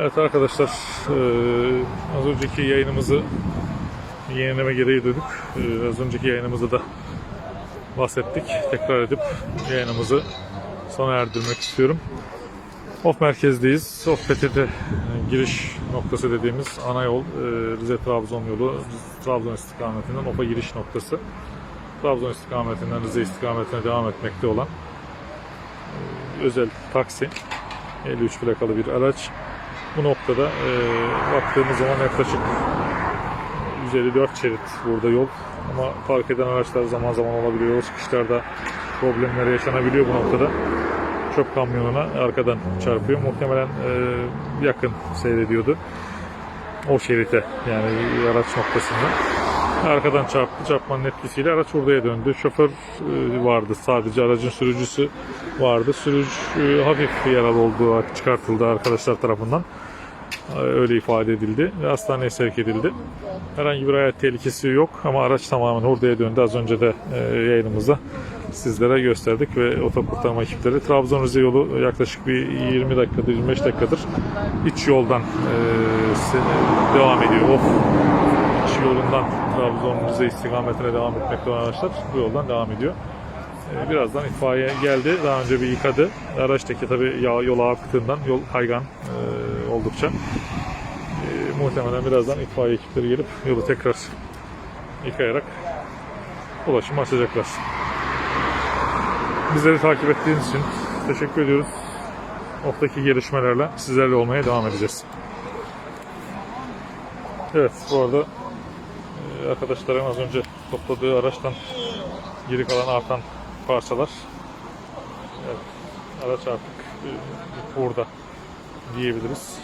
Evet arkadaşlar, eee, az önceki yayınımızı yenileme gereği duyduk. Eee, az önceki yayınımızda da bahsettik. Tekrar edip yayınımızı sona erdirmek istiyorum. Of merkezdeyiz. Of PTT e, giriş noktası dediğimiz ana yol e, Rize-Trabzon yolu. Trabzon istikametinden Of'a giriş noktası. Trabzon istikametinden Rize istikametine devam etmekte olan e, özel taksi. 53 plakalı bir araç. Bu noktada e, baktığımız zaman yaklaşık 154 şerit burada yol. Ama park eden araçlar zaman zaman olabiliyor. O çıkışlarda problemler yaşanabiliyor bu noktada. Çöp kamyonuna arkadan çarpıyor. Muhtemelen e, yakın seyrediyordu. O şerite yani araç noktasında. Arkadan çarptı. Çarpmanın etkisiyle araç oraya döndü. Şoför e, vardı sadece. Aracın sürücüsü vardı. Sürücü e, hafif yaralı olduğu çıkartıldı arkadaşlar tarafından. Öyle ifade edildi ve hastaneye sevk edildi. Herhangi bir hayat tehlikesi yok ama araç tamamen hurdaya döndü. Az önce de e, yayınımızda sizlere gösterdik ve otokurtarma ekipleri Trabzon Rize yolu yaklaşık bir 20 dakikadır 25 dakikadır iç yoldan e, devam ediyor. Of iç yolundan Trabzon Rize istikametine devam etmekte olan araçlar bu yoldan devam ediyor. E, Birazdan itfaiye geldi. Daha önce bir yıkadı. Araçtaki tabi yağ yola aktığından yol kaygan e, oldukça. E, muhtemelen birazdan itfaiye ekipleri gelip yolu tekrar yıkayarak ulaşımı açacaklar. Bizleri takip ettiğiniz için teşekkür ediyoruz. Oftaki gelişmelerle sizlerle olmaya devam edeceğiz. Evet bu arada e, arkadaşlarım az önce topladığı araçtan geri kalan artan parçalar. Evet, araç artık e, burada diyebiliriz.